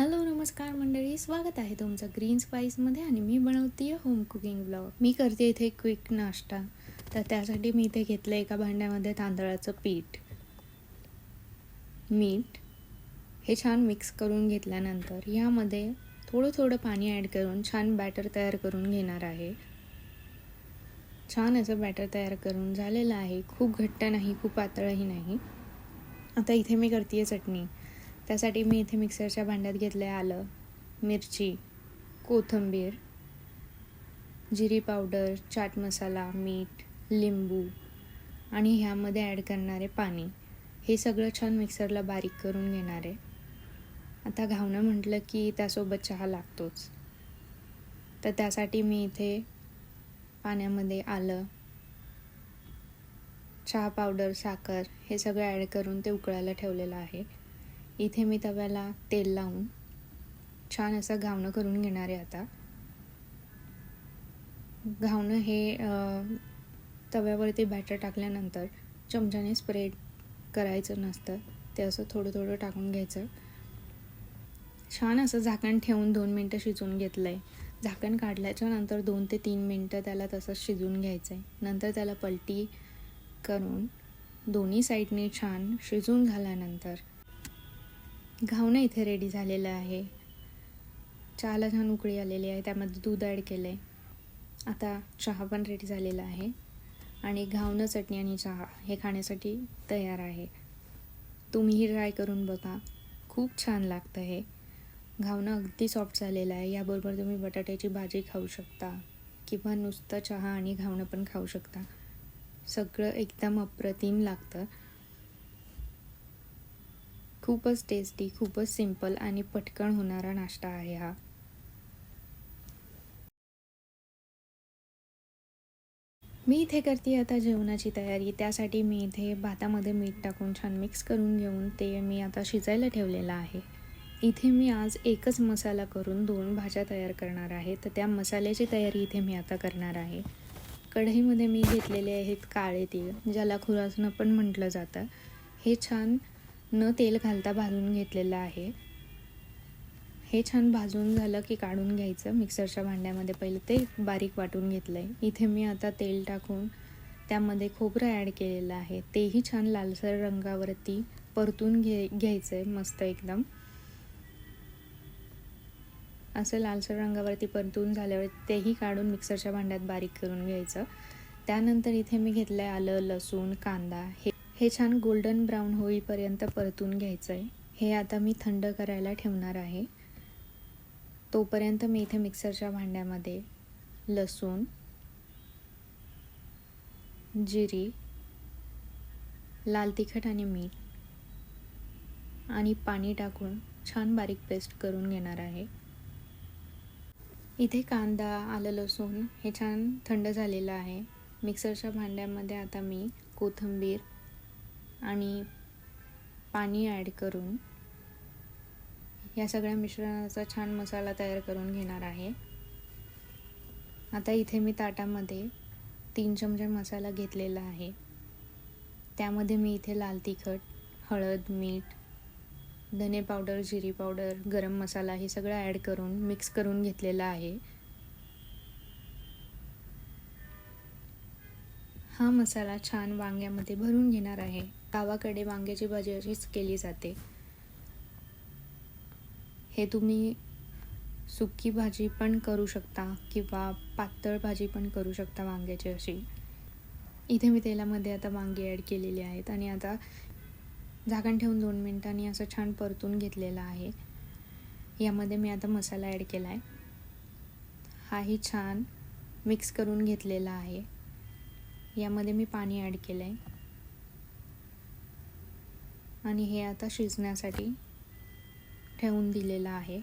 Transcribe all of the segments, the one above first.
Hello नमस्कार मंडळी. स्वागत आहे तुमचं ग्रीन स्पाईसमध्ये आणि मी बनवते होम कुकिंग ब्लॉग मी करते इथे क्विक नाश्ता तर त्यासाठी मी इथे घेतलं एका भांड्यामध्ये तांदळाचं पीठ मीठ. हे छान मिक्स करून घेतल्यानंतर यामध्ये थोडं थोडं पाणी ॲड करून छान बॅटर तयार करून घेणार आहे. छान असं बॅटर तयार करून झालेलं आहे. खूप घट्ट नाही खूप पातळही नाही. आता इथे मी करते चटणी. त्यासाठी मी इथे मिक्सरच्या भांड्यात घेतलं आहे आलं मिरची कोथिंबीर जिरी पावडर चाट मसाला मीठ लिंबू आणि ह्यामध्ये ॲड करणारे पाणी. हे सगळं छान मिक्सरला बारीक करून घेणार आहे. आता घावणं म्हटलं की त्यासोबत चहा लागतोच. तर त्यासाठी मी इथे पाण्यामध्ये आलं चहा पावडर साखर हे सगळं ॲड करून ते उकळायला ठेवलेलं आहे. इथे मी तव्याला तेल लावून छान असं घावणं करून घेणार आहे आता. घावणं हे तव्यावरती बॅटर टाकल्यानंतर चमच्याने स्प्रेड करायचं नसतं. ते असं थोडं थोडं टाकून घ्यायचं. छान असं झाकण ठेवून दोन मिनटं शिजवून घेतलं आहे झाकण काढल्याच्या नंतर दोन ते तीन मिनटं त्याला तसंच शिजवून घ्यायचं आहे नंतर त्याला पलटी करून दोन्ही साईडने छान शिजून झाल्यानंतर घावणं इथे रेडी झालेलं आहे. चहाला छान उकळी आलेली आहे त्यामध्ये दूध ॲड केलं आहे आता चहा पण रेडी झालेला आहे. आणि घावणं चटणी आणि चहा हे खाण्यासाठी तयार आहे. तुम्हीही ट्राय करून बघा. खूप छान लागतं हे. घावणं अगदी सॉफ्ट झालेलं आहे. याबरोबर तुम्ही बटाट्याची भाजी खाऊ शकता. किंवा नुसतं चहा आणि घावणं पण खाऊ शकता. सगळं एकदम अप्रतिम लागतं. खूपच टेस्टी खूपच सिंपल आणि पटकन होणारा नाश्ता आहे हा. मी इथे करते आता जेवणाची तयारी. त्यासाठी मी इथे भातामध्ये मीठ टाकून छान मिक्स करून घेऊन ते मी आता शिजायला ठेवलेलं आहे. इथे मी आज एकच मसाला करून दोन भाज्या तयार करणार आहे. तर त्या मसाल्याची तयारी इथे मी आता करणार आहे. कढईमध्ये मी घेतलेले आहेत काळे तीळ ज्याला खुरासनं पण म्हटलं जातं. हे छान न तेल घालता भाजून घेतलेलं आहे. हे छान भाजून झालं की काढून घ्यायचं मिक्सरच्या भांड्यामध्ये. पहिलं ते बारीक वाटून घेतलं आहे इथे मी आता तेल टाकून त्यामध्ये खोबरं ॲड केलेलं आहे. तेही छान लालसर रंगावरती परतून घे घ्यायचं आहे मस्त एकदम. असं लालसर रंगावरती परतून झाल्यावर तेही काढून मिक्सरच्या भांड्यात बारीक करून घ्यायचं. त्यानंतर इथे मी घेतलं आहे आलं लसूण कांदा. हे हे छान गोल्डन ब्राऊन होईपर्यंत परतून घ्यायचं आहे हे आता मी थंड करायला ठेवणार आहे. तोपर्यंत मी इथे मिक्सरच्या भांड्यामध्ये लसूण जिरी लाल तिखट आणि मीठ आणि पाणी टाकून छान बारीक पेस्ट करून घेणार आहे. इथे कांदा आलं लसूण हे छान थंड झालेलं आहे. मिक्सरच्या भांड्यामध्ये आता मी कोथिंबीर आणि पाणी ॲड करून या सगळ्या मिश्रणाचा छान मसाला तयार करून घेणार आहे. आता इथे मी ताटामध्ये तीन चमचे मसाला घेतलेला आहे. त्यामध्ये मी इथे लाल तिखट हळद मीठ धने पावडर जिरी पावडर गरम मसाला हे सगळं ॲड करून मिक्स करून घेतलेला आहे. हा मसाला छान वांग्यामध्ये भरून घेणार आहे. गावाकडे वांग्याची भाजी अशीच केली जाते. हे तुम्ही सुकी भाजी पण करू शकता किंवा पातळ भाजी पण करू शकता वांग्याची अशी. इथे मी तेलामध्ये आता वांगी ॲड केलेली आहेत आणि आता झाकण ठेवून दोन मिनटांनी असं छान परतून घेतलेलं आहे. यामध्ये मी आता मसाला ॲड केला आहे हाही छान मिक्स करून घेतलेला आहे. यामध्ये मी पाणी ॲड केलं आहे आणि हे आता शिजण्यासाठी ठेवून दिलेलं आहे.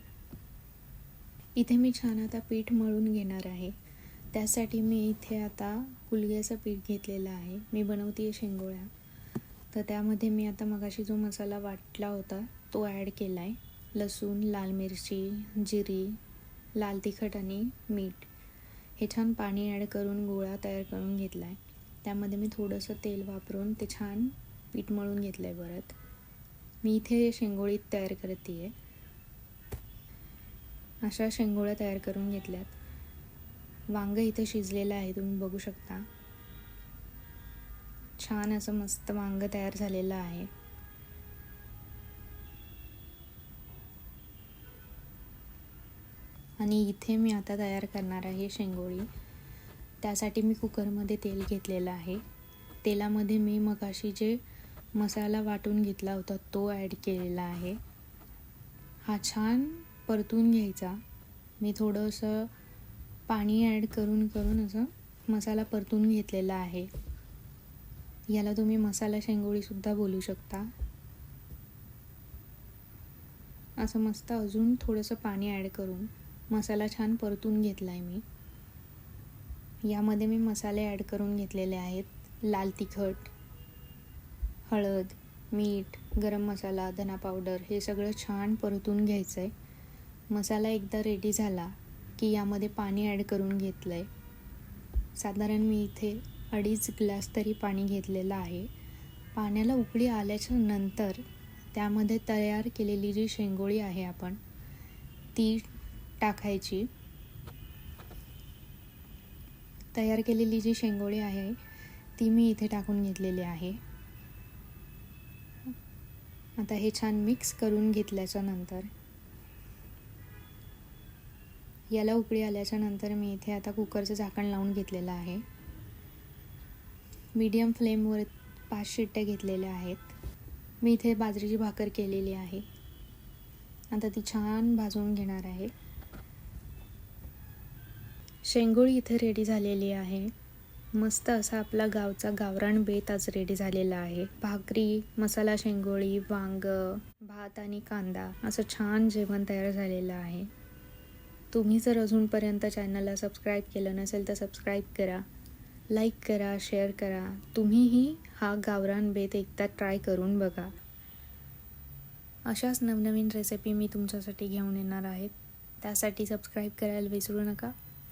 इथे मी छान आता पीठ मळून घेणार आहे. त्यासाठी मी इथे आता हुलग्याचं पीठ घेतलेलं आहे. मी बनवते शेंगोळ्या. तर त्यामध्ये मी आता मगाशी जो मसाला वाटला होता तो ॲड केला आहे लसूण लाल मिरची जिरी लाल तिखट आणि मीठ. हे छान पाणी ॲड करून गोळा तयार करून घेतला आहे त्यामध्ये मी थोडंसं तेल वापरून ते छान पीठ मळून घेतलं आहे परत मी इथे शेंगोळीत तयार करते आहे अशा शेंगोळ्या तयार करून घेतल्यात. वांग इथे शिजलेलं आहे तुम्ही बघू शकता. छान असं मस्त वांग तयार झालेलं आहे. आणि इथे मी आता तयार करणार आहे शेंगोळी. त्यासाठी मी कुकरमध्ये तेल घेतलेलं आहे. तेलामध्ये मी मगाशी जे मसाला वाटून घेतला होता तो ॲड केलेला आहे. हा छान परतून घ्यायचा. मी थोडंसं पाणी ॲड करून करून असं मसाला परतून घेतलेला आहे. याला तुम्ही मसाला शेंगोळीसुद्धा बोलू शकता. असं मस्त अजून थोडंसं पाणी ॲड करून मसाला छान परतून घेतला आहे मी. यामध्ये मी मसाले ॲड करून घेतलेले आहेत. लाल तिखट हळद मीठ गरम मसाला धना पावडर हे सगळं छान परतून घ्यायचं आहे मसाला एकदा रेडी झाला की यामध्ये पाणी ॲड करून घेतलं आहे साधारण मी इथे अडीच ग्लास तरी पाणी घेतलेलं आहे. पाण्याला उकळी आल्याच्यानंतर त्यामध्ये तयार केलेली जी शेंगोळी आहे आपण ती टाकायची. तयार केलेली जी शेंगोळी आहे ती मी इथे टाकून घेतलेली आहे. आता हे छान मिक्स करून घेतल्याच्या नंतर याला उकळी आल्याच्यानंतर मी इथे आता कुकरचं झाकण लावून घेतलेलं आहे. मीडियम फ्लेमवर पाच शिट्ट्या घेतलेल्या आहेत. मी इथे बाजरीची भाकर केलेली आहे. आता ती छान भाजून घेणार आहे. शेंगोळी इथे रेडी झालेली आहे. मस्त असा आपला गावचा गावरान बेत आज रेडी झालेला आहे. भाकरी मसाला शेंगोळी वांग भात आणि कांदा असं छान जेवण तयार झालेलं आहे. तुम्ही जर अजूनपर्यंत चॅनलला सबस्क्राईब केलं नसेल तर सबस्क्राईब करा. लाईक करा शेअर करा. तुम्हीही हा गावरान बेत एकदा ट्राय करून बघा. अशाच नवनवीन रेसिपी मी तुमच्यासाठी घेऊन येणार आहेत त्यासाठी सबस्क्राईब करायला विसरू नका.